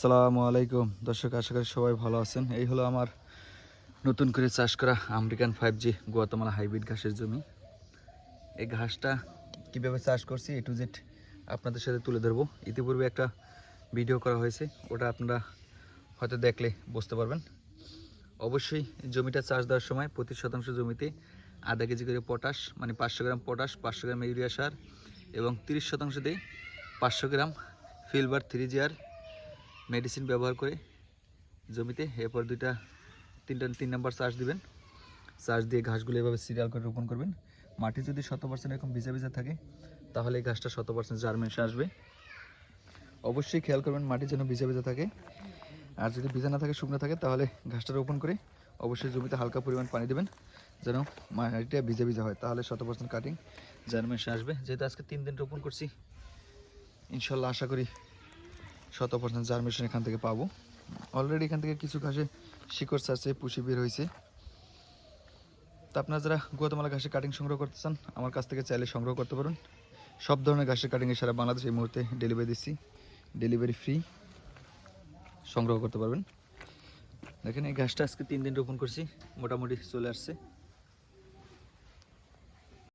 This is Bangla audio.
আসসালামু আলাইকুম। দর্শক, আশা করি সবাই ভালো আছেন। এই হলো আমার নতুন করে চাষ করা American five G Guatemala hybrid ঘাসের জমি। এই ঘাসটা কীভাবে চাষ করছি এ টু জেড আপনাদের সাথে তুলে ধরবো। ইতিপূর্বে একটা ভিডিও করা হয়েছে, ওটা আপনারা হয়তো দেখলে বুঝতে পারবেন। অবশ্যই জমিটা চাষ দেওয়ার সময় প্রতি শতাংশ জমিতে আধা কেজি করে পটাশ মানে পাঁচশো গ্রাম পটাশ, পাঁচশো গ্রাম ইউরিয়া সার এবং তিরিশ শতাংশ দিয়ে পাঁচশো গ্রাম ফিলবার থ্রি জিয়ার মেডিসিন ব্যবহার করে জমিতে, এরপর দুইটা, তিনটা, তিন নাম্বার চার্জ দিবেন। চার্জ দিয়ে ঘাসগুলো এভাবে সিরিয়াল করে রোপণ করবেন। মাটি যদি শত পার্সেন্ট এরকম ভিজা ভিজা থাকে, তাহলে এই ঘাসটা শত পার্সেন্ট জার্মেশন আসবে। অবশ্যই খেয়াল করবেন মাটি যেন ভিজা ভিজা থাকে। আর যদি ভিজা না থাকে, শুকনো থাকে, তাহলে ঘাসটা রোপণ করে অবশ্যই জমিতে হালকা পরিমাণ পানি দেবেন, যেন মাটিটা ভিজা ভিজা হয়। তাহলে শত পার্সেন্ট কাটিং জার্মেশন আসবে। যেহেতু আজকে তিন দিন রোপণ করছি, ইনশাল্লাহ আশা করি শত পার্সেন্ট জার্মেশন এখান থেকে পাবো। অলরেডি এখান থেকে কিছু ঘাসে শিকড় ছাড়ছে পুষি বের হয়েছে। তা আপনারা যারা গুয়াতামালা ঘাসের কাটিং সংগ্রহ করতে চান, আমার কাছ থেকে চাইলে সংগ্রহ করতে পারেন। সব ধরনের ঘাসের কাটিংয়ে সারা বাংলাদেশ এই মুহূর্তে ডেলিভারি দিচ্ছি। ডেলিভারি ফ্রি সংগ্রহ করতে পারবেন। দেখেন এই ঘাসটা আজকে তিন দিন রোপণ করছি, মোটামুটি চলে আসছে।